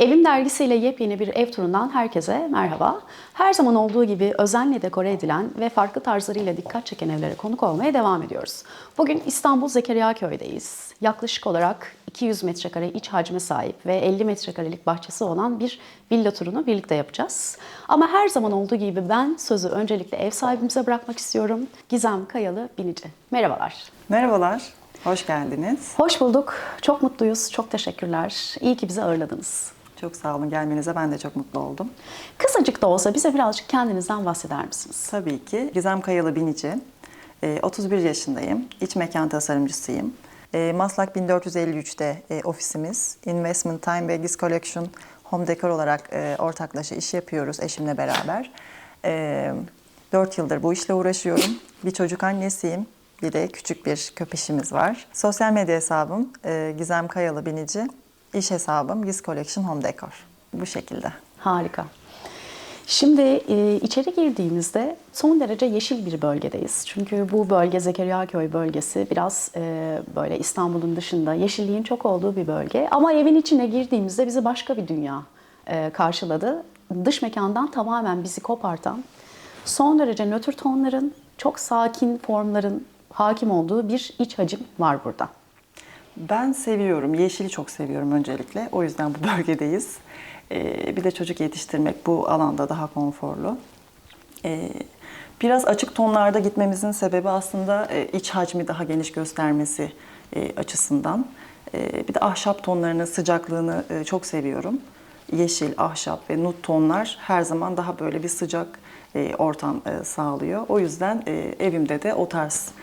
Evim dergisiyle yepyeni bir ev turundan herkese merhaba. Her zaman olduğu gibi özenle dekore edilen ve farklı tarzlarıyla dikkat çeken evlere konuk olmaya devam ediyoruz. Bugün İstanbul Zekeriya Köy'deyiz. Yaklaşık olarak 200 metrekare iç hacme sahip ve 50 metrekarelik bahçesi olan bir villa turunu birlikte yapacağız. Ama her zaman olduğu gibi ben sözü öncelikle ev sahibimize bırakmak istiyorum. Gizem Kayalı Binici. Merhabalar. Merhabalar, hoş geldiniz. Hoş bulduk. Çok mutluyuz. Çok teşekkürler. İyi ki bizi ağırladınız. Çok sağ olun gelmenize ben de çok mutlu oldum. Kısacık da olsa bize birazcık kendinizden bahseder misiniz? Tabii ki Gizem Kayalı Binici, Ee, 31 yaşındayım, iç mekan tasarımcısıyım. Ee, Maslak 1453'te e, ofisimiz, Investment Time ve Giz Collection Home Decor olarak e, ortaklaşa iş yapıyoruz eşimle beraber. 4 yıldır bu işle uğraşıyorum. Bir çocuk annesiyim. Bir de küçük bir köpeşimiz var. Sosyal medya hesabım e, Gizem Kayalı Binici. İş hesabım Giz Collection Home Decor. Bu şekilde. Harika. Şimdi e, içeri girdiğimizde son derece yeşil bir bölgedeyiz. Çünkü bu bölge Zekeriyaköy bölgesi biraz e, böyle İstanbul'un dışında yeşilliğin çok olduğu bir bölge. Ama evin içine girdiğimizde bizi başka bir dünya e, karşıladı. Dış mekandan tamamen bizi kopartan, son derece nötr tonların, çok sakin formların hakim olduğu bir iç hacim var burada. Ben seviyorum, yeşili çok seviyorum öncelikle. O yüzden bu bölgedeyiz. Ee, bir de çocuk yetiştirmek bu alanda daha konforlu. Ee, biraz açık tonlarda gitmemizin sebebi aslında e, iç hacmi daha geniş göstermesi e, açısından. Ee, bir de ahşap tonlarının sıcaklığını e, çok seviyorum. Yeşil, ahşap ve nut tonlar her zaman daha böyle bir sıcak e, ortam e, sağlıyor. O yüzden e, evimde de o tarz e,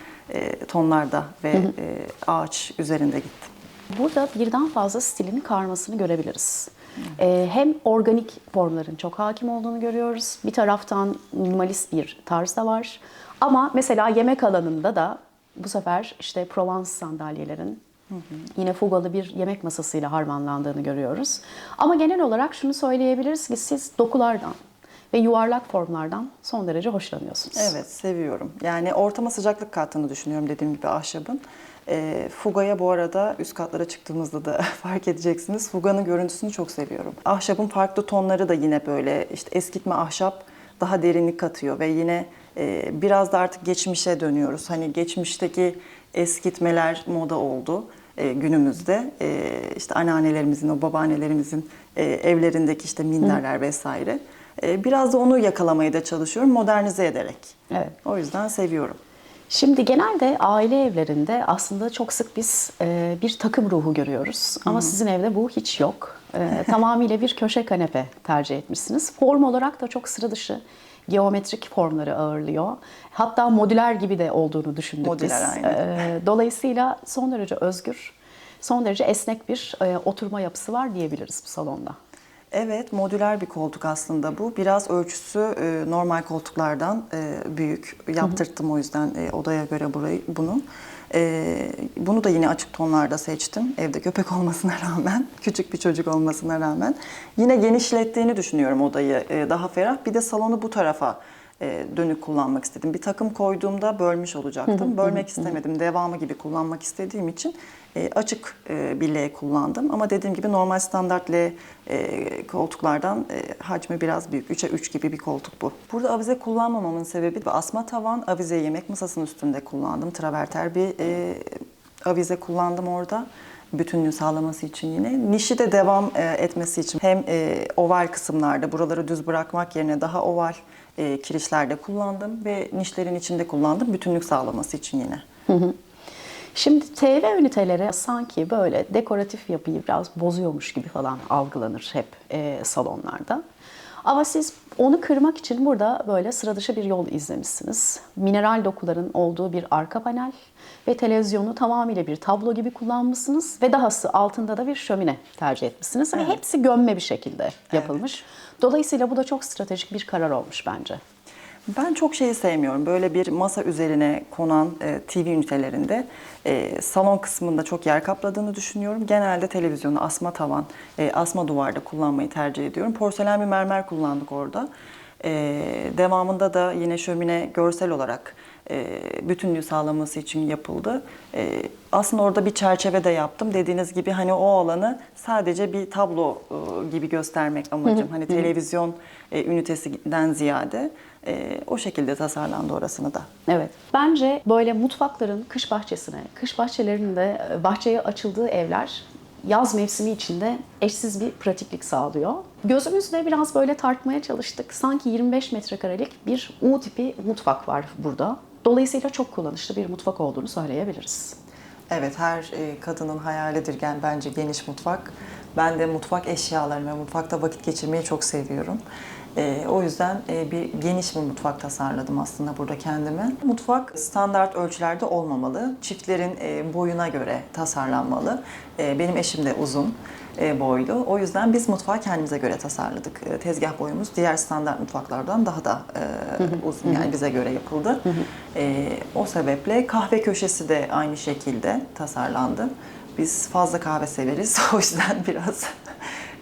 tonlarda ve e, ağaç üzerinde gittim. Burada birden fazla stilin karmasını görebiliriz. Ee, hem organik formların çok hakim olduğunu görüyoruz. Bir taraftan minimalist bir tarz da var. Ama mesela yemek alanında da bu sefer işte Provence sandalyelerin yine fugalı bir yemek masasıyla harmanlandığını görüyoruz. Ama genel olarak şunu söyleyebiliriz ki siz dokulardan ve yuvarlak formlardan son derece hoşlanıyorsunuz. Evet, seviyorum. Yani ortama sıcaklık kattığını düşünüyorum dediğim gibi ahşabın. E, Fuga'ya bu arada üst katlara çıktığımızda da fark edeceksiniz. Fuga'nın görüntüsünü çok seviyorum. Ahşabın farklı tonları da yine böyle işte eskitme ahşap daha derinlik katıyor ve yine e, biraz da artık geçmişe dönüyoruz. Hani geçmişteki eskitmeler moda oldu e, günümüzde. E, işte anneannelerimizin, o babaannelerimizin e, evlerindeki işte minderler vesaire. E, biraz da onu yakalamaya da çalışıyorum modernize ederek. Evet. O yüzden seviyorum. Şimdi genelde aile evlerinde aslında çok sık biz e, bir takım ruhu görüyoruz. Ama sizin evde bu hiç yok. E, tamamıyla bir köşe kanepe tercih etmişsiniz. Form olarak da çok sıra dışı geometrik formları ağırlıyor. Hatta modüler gibi de olduğunu düşündük Modüler, biz. aynen. E, dolayısıyla son derece özgür, son derece esnek bir e, oturma yapısı var diyebiliriz bu salonda. Evet, modüler bir koltuk aslında bu. Biraz ölçüsü e, normal koltuklardan e, büyük. Yaptırttım o yüzden e, odaya göre burayı bunu. E, bunu da yine açık tonlarda seçtim. Evde köpek olmasına rağmen, küçük bir çocuk olmasına rağmen. Yine genişlettiğini düşünüyorum odayı. E, daha ferah. Bir de salonu bu tarafa e, dönük kullanmak istedim. Bir takım koyduğumda bölmüş olacaktım. Bölmek istemedim. Devamı gibi kullanmak istediğim için açık e, bir L kullandım. Ama dediğim gibi normal standart L e, koltuklardan e, hacmi biraz büyük. 3'e 3 gibi bir koltuk bu. Burada avize kullanmamamın sebebi asma tavan. Avize yemek masasının üstünde kullandım. Traverter bir e, avize kullandım orada bütünlüğü sağlaması için yine. Nişi de devam e, etmesi için hem e, oval kısımlarda buraları düz bırakmak yerine daha oval e, kirişlerde kullandım ve nişlerin içinde kullandım bütünlük sağlaması için yine. Şimdi TV üniteleri sanki böyle dekoratif yapıyı biraz bozuyormuş gibi falan algılanır hep e, salonlarda. Ama siz onu kırmak için burada böyle sıra dışı bir yol izlemişsiniz. Mineral dokuların olduğu bir arka panel ve televizyonu tamamıyla bir tablo gibi kullanmışsınız ve dahası altında da bir şömine tercih etmişsiniz ve hepsi gömme bir şekilde yapılmış. Dolayısıyla bu da çok stratejik bir karar olmuş bence. Ben çok şeyi sevmiyorum. Böyle bir masa üzerine konan e, TV ünitelerinde e, salon kısmında çok yer kapladığını düşünüyorum. Genelde televizyonu asma tavan, e, asma duvarda kullanmayı tercih ediyorum. Porselen bir mermer kullandık orada. E, devamında da yine şömine görsel olarak e, bütünlüğü sağlaması için yapıldı. E, aslında orada bir çerçeve de yaptım. Dediğiniz gibi hani o alanı sadece bir tablo e, gibi göstermek amacım. Hani televizyon e, ünitesinden ziyade e, o şekilde tasarlandı orasını da. Evet. Bence böyle mutfakların kış bahçesine, kış bahçelerinin de e, bahçeye açıldığı evler yaz mevsimi içinde eşsiz bir pratiklik sağlıyor. Gözümüzde biraz böyle tartmaya çalıştık. Sanki 25 metrekarelik bir U tipi mutfak var burada. Dolayısıyla çok kullanışlı bir mutfak olduğunu söyleyebiliriz. Evet, her e, kadının hayalidir yani bence geniş mutfak. Ben de mutfak eşyalarımı, mutfakta vakit geçirmeyi çok seviyorum. E, o yüzden e, bir geniş bir mutfak tasarladım aslında burada kendime. Mutfak standart ölçülerde olmamalı. Çiftlerin e, boyuna göre tasarlanmalı. E, benim eşim de uzun e, boylu. O yüzden biz mutfağı kendimize göre tasarladık. E, tezgah boyumuz diğer standart mutfaklardan daha da e, uzun yani bize göre yapıldı. E, o sebeple kahve köşesi de aynı şekilde tasarlandı. Biz fazla kahve severiz. O yüzden biraz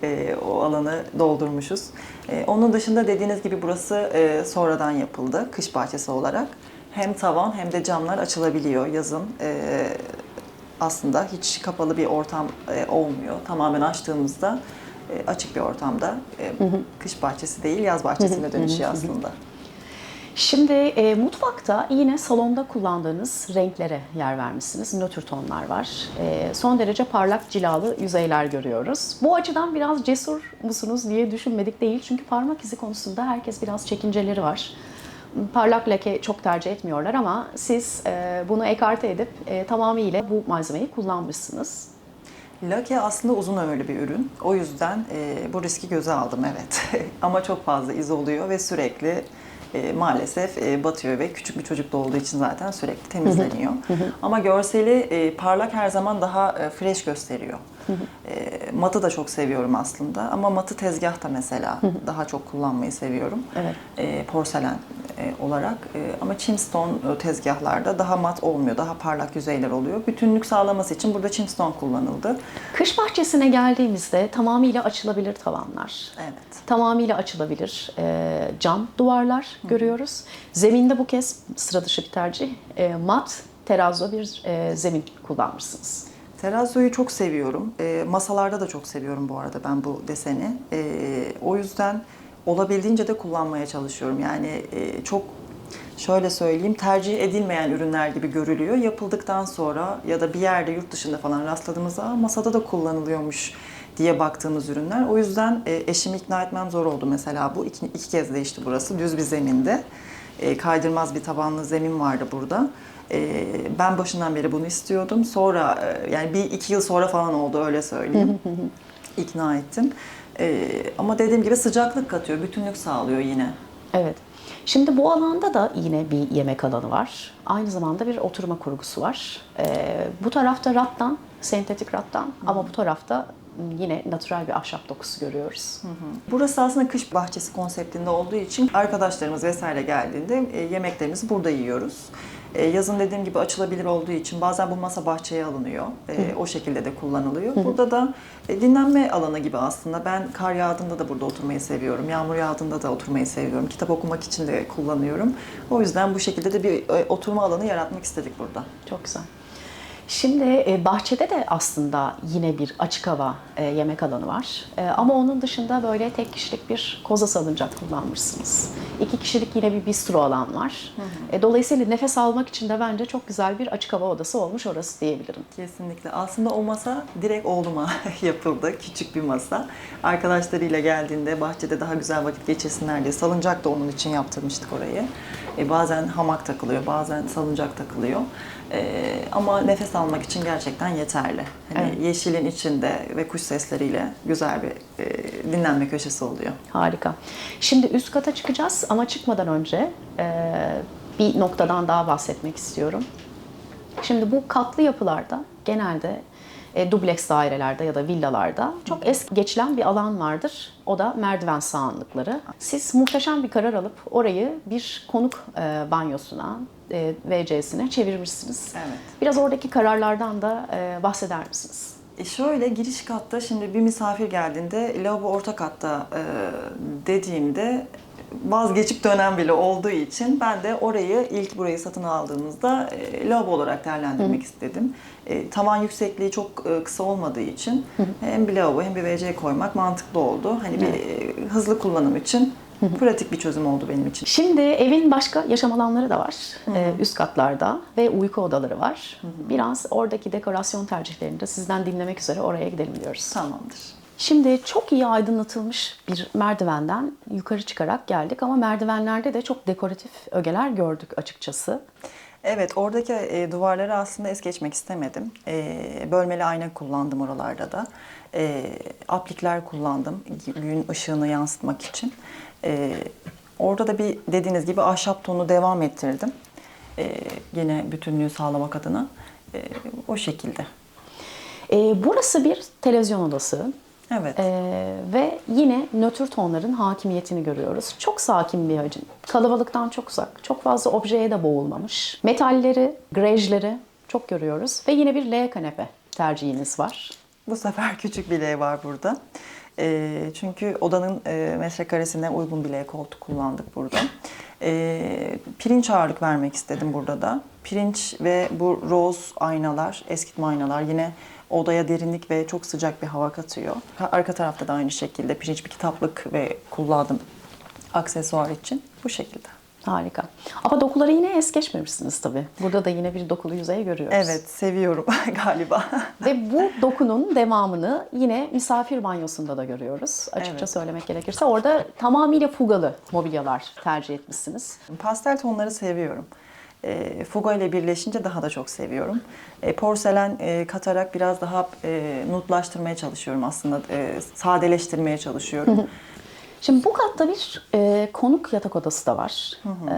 e, o alanı doldurmuşuz. E, onun dışında dediğiniz gibi burası e, sonradan yapıldı kış bahçesi olarak. Hem tavan hem de camlar açılabiliyor yazın. E, aslında hiç kapalı bir ortam e, olmuyor. Tamamen açtığımızda e, açık bir ortamda e, kış bahçesi değil yaz bahçesine dönüşüyor aslında. Şimdi e, mutfakta yine salonda kullandığınız renklere yer vermişsiniz. Nötr tonlar var. E, son derece parlak cilalı yüzeyler görüyoruz. Bu açıdan biraz cesur musunuz diye düşünmedik değil. Çünkü parmak izi konusunda herkes biraz çekinceleri var. Parlak leke çok tercih etmiyorlar ama siz e, bunu ekarte edip e, tamamıyla bu malzemeyi kullanmışsınız. Lake aslında uzun ömürlü bir ürün. O yüzden e, bu riski göze aldım evet. Ama çok fazla iz oluyor ve sürekli e, maalesef e, batıyor ve küçük bir çocuk da olduğu için zaten sürekli temizleniyor. Ama görseli e, parlak her zaman daha e, fresh gösteriyor. E, matı da çok seviyorum aslında ama matı tezgahta mesela daha çok kullanmayı seviyorum. Evet. E, porselen e, olarak E, ama Chimstone e, tezgahlarda daha mat olmuyor, daha parlak yüzeyler oluyor. Bütünlük sağlaması için burada Chimstone kullanıldı. Kış bahçesine geldiğimizde tamamıyla açılabilir tavanlar. Evet. Tamamıyla açılabilir e, cam duvarlar görüyoruz. Zeminde bu kez sıra dışı bir tercih. E, mat, terazzo bir e, zemin kullanmışsınız. Terazzoyu çok seviyorum. E, masalarda da çok seviyorum bu arada ben bu deseni. E, o yüzden olabildiğince de kullanmaya çalışıyorum. Yani e, çok şöyle söyleyeyim tercih edilmeyen ürünler gibi görülüyor. Yapıldıktan sonra ya da bir yerde yurt dışında falan rastladığımızda "Aa, masada da kullanılıyormuş diye baktığımız ürünler. O yüzden e, eşimi ikna etmem zor oldu mesela bu. iki, iki kez değişti burası düz bir zeminde. E, kaydırmaz bir tabanlı zemin vardı burada. E, ben başından beri bunu istiyordum. Sonra e, yani bir iki yıl sonra falan oldu öyle söyleyeyim. ikna ettim. E, ama dediğim gibi sıcaklık katıyor, bütünlük sağlıyor yine. Evet. Şimdi bu alanda da yine bir yemek alanı var. Aynı zamanda bir oturma kurgusu var. E, bu tarafta rattan, sentetik rattan ama bu tarafta yine natürel bir ahşap dokusu görüyoruz. Burası aslında kış bahçesi konseptinde olduğu için arkadaşlarımız vesaire geldiğinde e, yemeklerimizi burada yiyoruz. E, yazın dediğim gibi açılabilir olduğu için bazen bu masa bahçeye alınıyor. E, o şekilde de kullanılıyor. Burada da e, dinlenme alanı gibi aslında. Ben kar yağdığında da burada oturmayı seviyorum. Yağmur yağdığında da oturmayı seviyorum. Kitap okumak için de kullanıyorum. O yüzden bu şekilde de bir e, oturma alanı yaratmak istedik burada. Çok güzel. Şimdi e, bahçede de aslında yine bir açık hava e, yemek alanı var. E, ama onun dışında böyle tek kişilik bir koza salıncak kullanmışsınız. İki kişilik yine bir bistro alan var. Dolayısıyla nefes almak için de bence çok güzel bir açık hava odası olmuş orası diyebilirim. Kesinlikle. Aslında o masa direkt oğluma yapıldı. Küçük bir masa. Arkadaşlarıyla geldiğinde bahçede daha güzel vakit geçirsinler diye salıncak da onun için yaptırmıştık orayı. E, bazen hamak takılıyor, bazen salıncak takılıyor. E, ama nefes almak için gerçekten yeterli. Hani Evet. yeşilin içinde ve kuş sesleriyle güzel bir e, dinlenme köşesi oluyor. Harika. Şimdi üst kata çıkacağız ama çıkmadan önce e, bir noktadan daha bahsetmek istiyorum. Şimdi bu katlı yapılarda genelde e, dubleks dairelerde ya da villalarda çok es geçilen bir alan vardır. O da merdiven sağanlıkları. Siz muhteşem bir karar alıp orayı bir konuk e, banyosuna, e, WC'sine çevirmişsiniz. Evet. Biraz oradaki kararlardan da e, bahseder misiniz? E şöyle giriş katta şimdi bir misafir geldiğinde lavabo orta katta e, dediğimde vazgeçip dönem bile olduğu için ben de orayı ilk burayı satın aldığımızda e, lavabo olarak değerlendirmek istedim. E, tavan yüksekliği çok e, kısa olmadığı için hem bir lavabo hem bir WC koymak mantıklı oldu. Hani bir e, hızlı kullanım için pratik bir çözüm oldu benim için. Şimdi evin başka yaşam alanları da var. Ee, üst katlarda ve uyku odaları var. Biraz oradaki dekorasyon tercihlerini de sizden dinlemek üzere oraya gidelim diyoruz. Tamamdır. Şimdi çok iyi aydınlatılmış bir merdivenden yukarı çıkarak geldik ama merdivenlerde de çok dekoratif ögeler gördük açıkçası. Evet, oradaki e, duvarları aslında es geçmek istemedim. E, bölmeli ayna kullandım oralarda da. E, aplikler kullandım gün ışığını yansıtmak için. E, orada da bir dediğiniz gibi ahşap tonu devam ettirdim. E, yine bütünlüğü sağlamak adına. E, o şekilde. Ee, burası bir televizyon odası. Evet. Ee, ve yine nötr tonların hakimiyetini görüyoruz. Çok sakin bir hacim. Kalabalıktan çok uzak. Çok fazla objeye de boğulmamış. Metalleri, grejleri çok görüyoruz. Ve yine bir L kanepe tercihiniz var. Bu sefer küçük bir L var burada. E, çünkü odanın e, metrekaresine uygun bir L koltuk kullandık burada. E, pirinç ağırlık vermek istedim burada da. Pirinç ve bu roz aynalar, eskitme aynalar yine odaya derinlik ve çok sıcak bir hava katıyor. Arka tarafta da aynı şekilde pirinç bir kitaplık ve kullandım aksesuar için. Bu şekilde. Harika. Ama dokuları yine es geçmemişsiniz tabii. Burada da yine bir dokulu yüzey görüyoruz. Evet, seviyorum galiba. Ve bu dokunun devamını yine misafir banyosunda da görüyoruz. Açıkça Evet. söylemek gerekirse. Orada tamamıyla fugalı mobilyalar tercih etmişsiniz. Pastel tonları seviyorum. E, Fuga ile birleşince daha da çok seviyorum. E, porselen e, katarak biraz daha e, nutlaştırmaya çalışıyorum aslında. E, sadeleştirmeye çalışıyorum. Şimdi bu katta bir e, konuk yatak odası da var. E,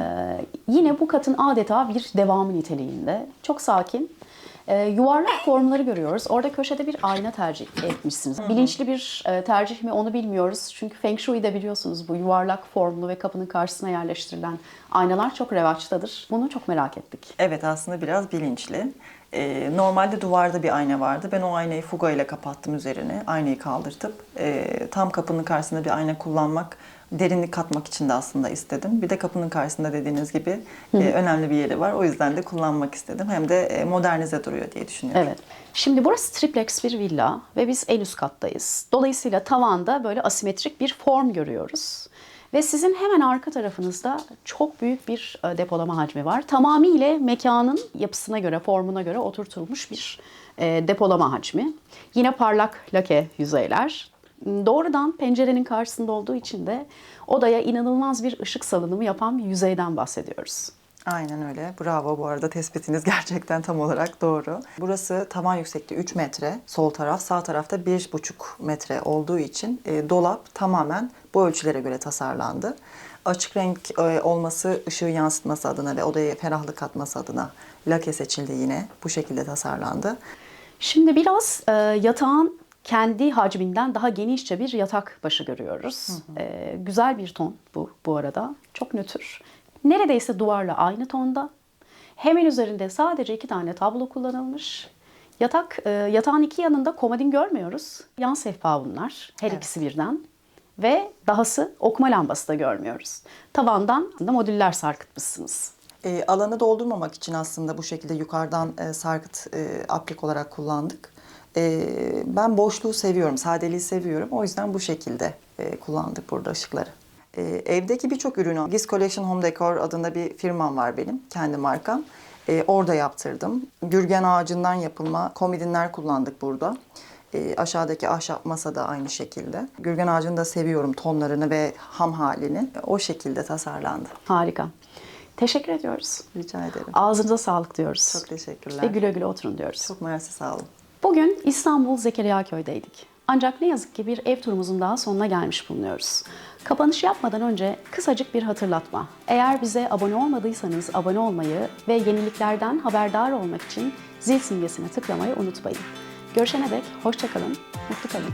yine bu katın adeta bir devamı niteliğinde. Çok sakin. E, yuvarlak formları görüyoruz. Orada köşede bir ayna tercih etmişsiniz. Bilinçli bir e, tercih mi onu bilmiyoruz. Çünkü Feng Shui'de biliyorsunuz bu yuvarlak formlu ve kapının karşısına yerleştirilen aynalar çok revaçtadır. Bunu çok merak ettik. Evet aslında biraz bilinçli. E, normalde duvarda bir ayna vardı. Ben o aynayı fuga ile kapattım üzerine. Aynayı kaldırtıp e, tam kapının karşısında bir ayna kullanmak, derinlik katmak için de aslında istedim. Bir de kapının karşısında dediğiniz gibi e, önemli bir yeri var. O yüzden de kullanmak istedim. Hem de e, modernize duruyor diye düşünüyorum. Evet. Şimdi burası triplex bir villa ve biz en üst kattayız. Dolayısıyla tavanda böyle asimetrik bir form görüyoruz. Ve sizin hemen arka tarafınızda çok büyük bir e, depolama hacmi var. Tamamıyla mekanın yapısına göre, formuna göre oturtulmuş bir e, depolama hacmi. Yine parlak lake yüzeyler. Doğrudan pencerenin karşısında olduğu için de odaya inanılmaz bir ışık salınımı yapan bir yüzeyden bahsediyoruz. Aynen öyle. Bravo bu arada tespitiniz gerçekten tam olarak doğru. Burası tavan yüksekliği 3 metre. Sol taraf, sağ tarafta 1,5 metre olduğu için e, dolap tamamen bu ölçülere göre tasarlandı. Açık renk e, olması ışığı yansıtması adına ve odaya ferahlık katması adına lake seçildi yine. Bu şekilde tasarlandı. Şimdi biraz e, yatağın kendi hacminden daha genişçe bir yatak başı görüyoruz. E, güzel bir ton bu bu arada. Çok nötr. Neredeyse duvarla aynı tonda. Hemen üzerinde sadece iki tane tablo kullanılmış. Yatak, e, yatağın iki yanında komodin görmüyoruz. Yan sehpa bunlar. Her ikisi birden. Ve dahası okuma lambası da görmüyoruz. Tavandan da modüller sarkıtmışsınız. E, alanı doldurmamak için aslında bu şekilde yukarıdan e, sarkıt e, aplik olarak kullandık. E, ben boşluğu seviyorum, sadeliği seviyorum. O yüzden bu şekilde e, kullandık burada ışıkları. E, evdeki birçok ürünü, Giz Collection Home Decor adında bir firmam var benim, kendi markam. E, orada yaptırdım. Gürgen ağacından yapılma komodinler kullandık burada. E, aşağıdaki ahşap masa da aynı şekilde. Gürgen ağacını da seviyorum tonlarını ve ham halini. O şekilde tasarlandı. Harika. Teşekkür ediyoruz. Rica ederim. Ağzınıza sağlık diyoruz. Çok teşekkürler. Ve güle güle oturun diyoruz. Çok mersi sağ olun. Bugün İstanbul Zekeriya Köy'deydik. Ancak ne yazık ki bir ev turumuzun daha sonuna gelmiş bulunuyoruz. Kapanış yapmadan önce kısacık bir hatırlatma. Eğer bize abone olmadıysanız abone olmayı ve yeniliklerden haberdar olmak için zil simgesine tıklamayı unutmayın. Görüşene dek hoşçakalın, mutlu kalın.